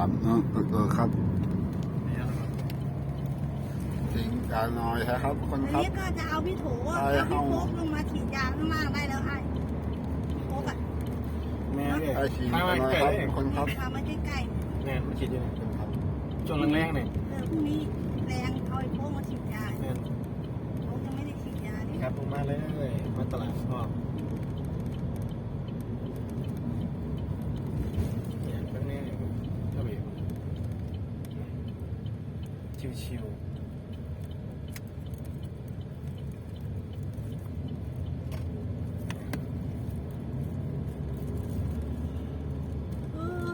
ามเนอะเออครับทิ้งกาหน่อยครับทุกคนอันครับ นี้ก็จะเอาพี่โถใช่เอาพี่เอาโฟกลงมาฉีดยาข้างล่างได้แล้วไอ้โฟกอะแม่เนี่ยไอฉีดมากันหน่อยไก่ครับเลยทุกคนครับพามาใกล้ๆแม่มาฉีดอยู่เนี่ยครับช่วงแรงๆเนี่ยเออพรุ่งนี้แรงเอาไอ้โฟกมาฉีดยาแม่โฟกยังไม่ได้ฉีดยาดิครับผมมาเลยมาตลาดพ่อเนี่ยข้างนี้ก็แบบ ชิวเออ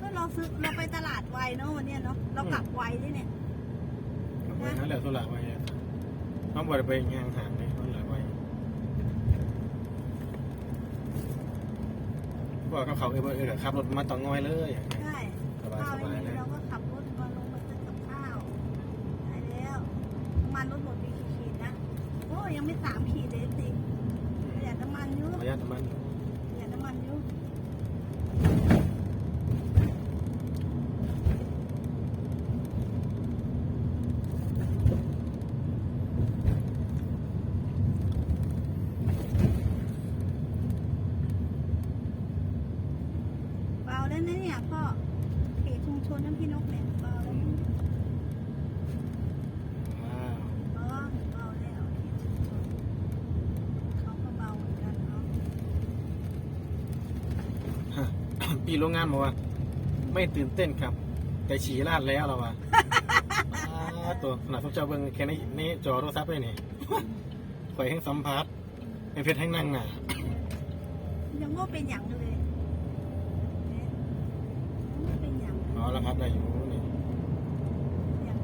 ก็เราซื้อเราไปตลาดไวเนาะวันเนี้ยเนาะเรากลับไวด้วยเนี่ยๆกับไว้นั่นแหละตัวหลักไว้น้องบอดไปงานหางเลยตัวหลักไว้ บอกกับเขาเออเออขับรถมาต่องอยเลยใช่สบายข้าวสไม่บายมีเลยเราก็ขับรถมาลงมาซื้อกับข้าวได้แล้วน้ำมันรถหมดมีกี่ขีดนะ โอ้ยังไม่สามขีดเลยสิประหยัดน้ำมันอยุ่ขออนุญาตน้ำมันประหยัดน้ำมันอยุ่เบา แล้วนะเนี่ยพ่อเขตชุมชนน้ำพี่นกเนี่ยเบาแล้วนะว้าวเบาเบาแล้วเขตชุมชนเขาก็เบาเหมือนกันเนาะปีโรงงานบอกว่า ไม่ตื่นเต้นครับ แต่ฉี่ลาดแล้วเราอะอ่าตัวขนาดพวกเจ้าเบิ้งแค่นี้นี่จอโทรศัพท์เลยนี่ข่อยแห้งสัมผัสเป็นเพชรแห้งนั่งหนายังว่าเป็นอย่างเลยเนี่ยยังว่าเป็น อย่างอ๋อแล้วครับได้อยู่นี่อย่าง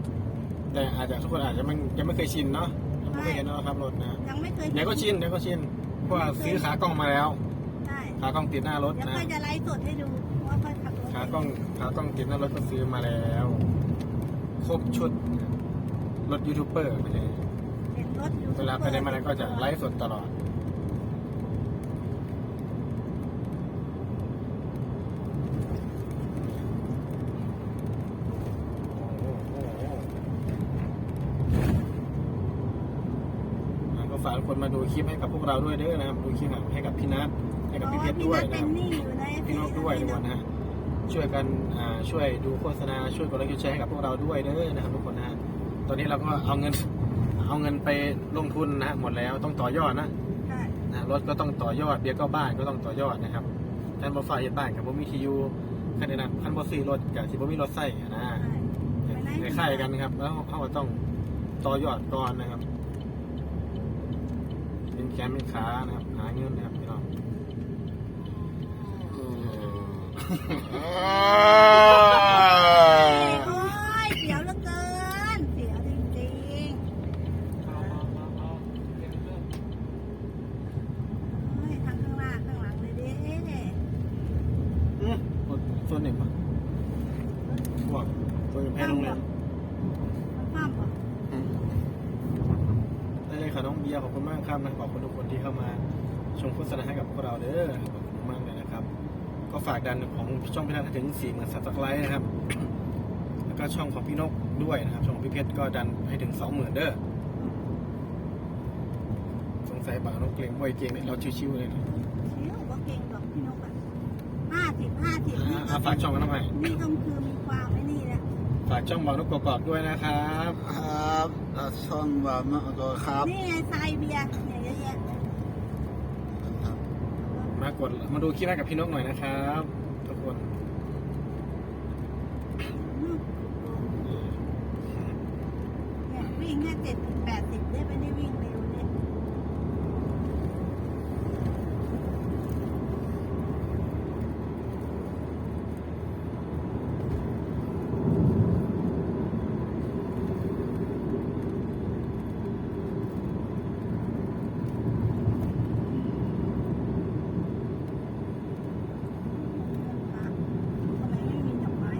แต่อาจจะทุกคนอาจจะมันยังไม่เคยชินเนาะยังไม่เคยเห็นเนาะครับรถนะยังไม่เคยเดี๋ยวก็ชินเดี๋ยวก็ชินเพราะว่าซื้อขากล้องมาแล้วใช่ขากล้องติดหน้ารถเดี๋ยวนะค่อยจะไลฟ์สดให้ดูว่าค่อยขับรถขากล้องขากล้องติดหน้ารถก็ซื้อมาแล้ว ครบชุดรถยูทูบเบอร์ไม่ใช่เห็นรถอยู่เวลาไปไหนมาไหนก็จะไลฟ์สดตลอด อ่าก็ฝากทุก คนมาดูคลิปให้กับพวกเราด้วยเด้อนะครับดูคลิปให้กับพี่นัทให้เพกับราะพี่เพว่าชรพี่ด้วยนัทนะเป็คนรับหนี้อยู่ในพี่นกด้วยทุกคนนะฮะช่วยกันอ่าช่วยดูโฆษณาช่วยกดไลค์กดแชร์ให้กับพวกเราด้วยเด้อนะครับทุกคนนะฮะตอนนี้เราก็เอาเงินเอาเงินไปลงทุนนะฮะหมดแล้วต้องต่อยอดนะใช่นะรถก็ต้องต่อยอดเบียร์ก็บ้านก็ต้องต่อยอดนะครับท่านบอฝ่ายเฮ็ดบ้านกับบ่มีทียูคันใดนั้นคันบ่ซื้อรถกับสิบ่มีรถใส่นะใช่คล้ายๆกันครับ แล้วเขาก็ต้องต่อยอดก่อนนะครับ เป็นแขนเป็นขานะครับ หาเงินนะครับพี่น้องโอ้ยเสียวเหลือเกิน เสียวจริงๆเฮ้ยทั้งข้างหน้าข้างหลังเลยเด้อืมกดส่วนหนึ่งมาบอกส่วนหนึ่งให้ลงเลยมันคว่ำเหรอ ได้เลยค่ะน้องเบียร์ขอบคุณมากครับนะขอบคุณทุกคนที่เข้ามาชมโฆษณาให้กับพวกเราเด้อขอบคุณมากเลยนะครับ ก็ฝากดันของช่องพี่นัทให้ถึงสี่หมื่นซับสไครต์นะครับ แล้วก็ช่องของพี่นกด้วยนะครับ ช่องของพี่เพชรก็ดันให้ถึงสองหมื่นเด้อสงสัยปากนกเกรงบ่อยเกรงเนี่ยเราชิวๆเลยนะเชี่ยวว่าเก่งหรอกพี่นกอะห้าสิบห้าสิบนี่อ่าฝากช่องกันทำไมนี่ก็คือมีความไม่นี่แหละ ฝากช่องบอกนกกรอบๆด้วยนะครับครับแล้วช่องบาร์มาตัวครับนี่ไงทรายเบียร์เนี่ยเยอะแยะมากดมาดูคลิปให้กับพี่นกหน่อยนะครับ ทุกคนอืมเนี่ยวิ่งแค่เจ็ดถึงแปดสิบได้ไม่ได้วิ่งเร็วเนี่ยทำไมไม่มีดอกไม้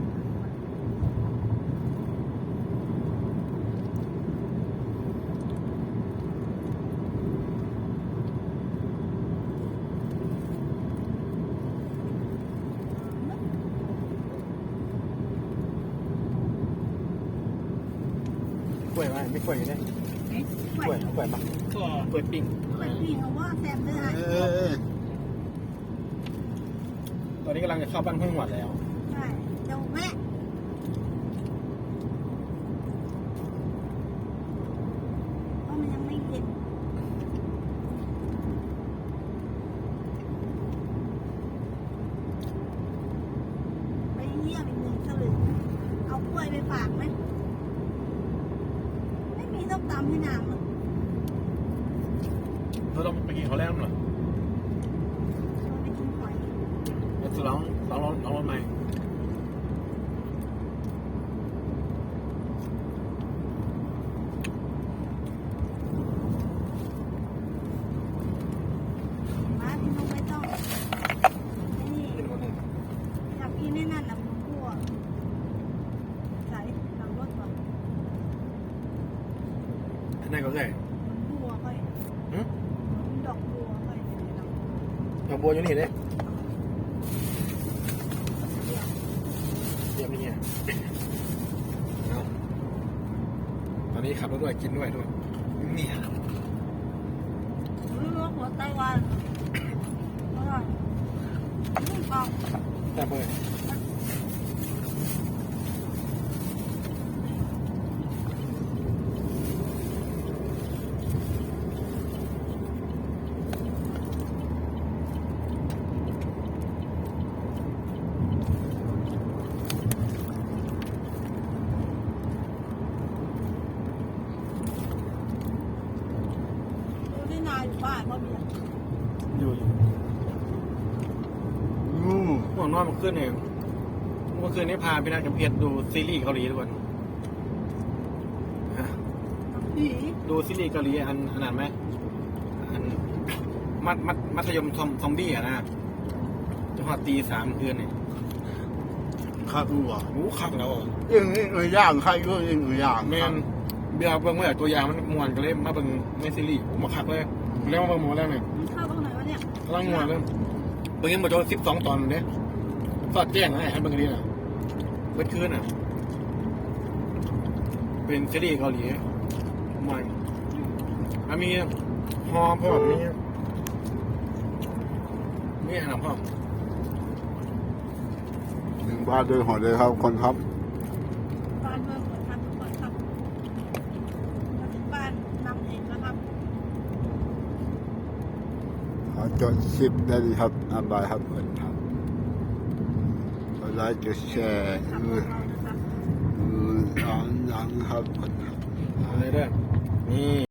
ไม่กล้วยอยู่เนี่ยกกล้ล้ววยยเอากล้วยปะก็กล้วยปิ้งกล้วยพี่เขาว่าแซ่บด้วยเออะอตอนนี้กำลังจะเข้าบ้านห้วยหวัดแล้ว ใช่เดี๋ยวแม่เพราะมันยังไม่เย็นไปเยี่ยมอีกหนึ่งสลึงเอากล้วยไปฝากไหมไม่มี ต้องตำให้นางหรอกเราต้องไปกินเขาวแล้วเหรอชวนไปกินหอย เดี๋ยวจะลองลองลองลองรถใหม่ มาที่น้องไม่ต้องนี่ กินคนหนึ่ง อยากกินแน่นั่นนะหมูคั่วใส่หลังรถก่อน อันนั้นก็ได้บัวค่อยหืมดอกบัวค่อยเดี๋ยวดอกบัวอยู่นี่เด้เดี๋ยวเยี่ยมนี่เนี่ยเอาตอนนี้ขับรถด้วยกินด้วยด้วยเนี่ยรู้ว่าหัวไต้หวันอร่อยนี่กล่องแต่เบอร์ บ้านพ่อเบียร์อยู่อยู่งูห่วงนอนเมื่อคืนเนี่ยเมื่อคืนนี้พาพี่นัทกับเพชรดูซีรีส์เกาหลีทุกคนฮะผีดูซีรีส์เกาหลีอันอันนั้นไหมอันมัดมัดมัธยมซอมซอมบี้อะนะจังหวัดตีสามคืนเนี่ยข้าวดูอะโอ้คักแล้วอะยังนี่เอ้ยย่างข้าวก็ยังเอ้ยย่างแมน เบียร์เบิ่งเมื่อตัวอยางมันมวนก็เลยมาเบิ่งในซีรีส์ผมมาคักเลยแล้วมาเบิ่งหมดแล้วเนี่ยมันเข้าตรงไหนวะเนี่ยกำลังมวนเลยเบิ่งยังบ่จบสิบสองตอนเนี่ยสอดแจ้งนะให้เบิ่งกันดีน่ะเบิดคืนอะ เป็นซีรีส์เกาหลีมันอันมีฮอพร้อมมีมีอันนั้นพร้อมถึงบ้านด้วยหัวเลยครับคนครับบ้านเมืองเปิดทำทุกคนครับมาถึงบ้านนำเองแล้วครับ ขอ จนสิบได้ดีครับอาบายครับคนครับกดไลค์กดแชร์มือมือหลังหลังครับคนครับอะไรเด้อนี่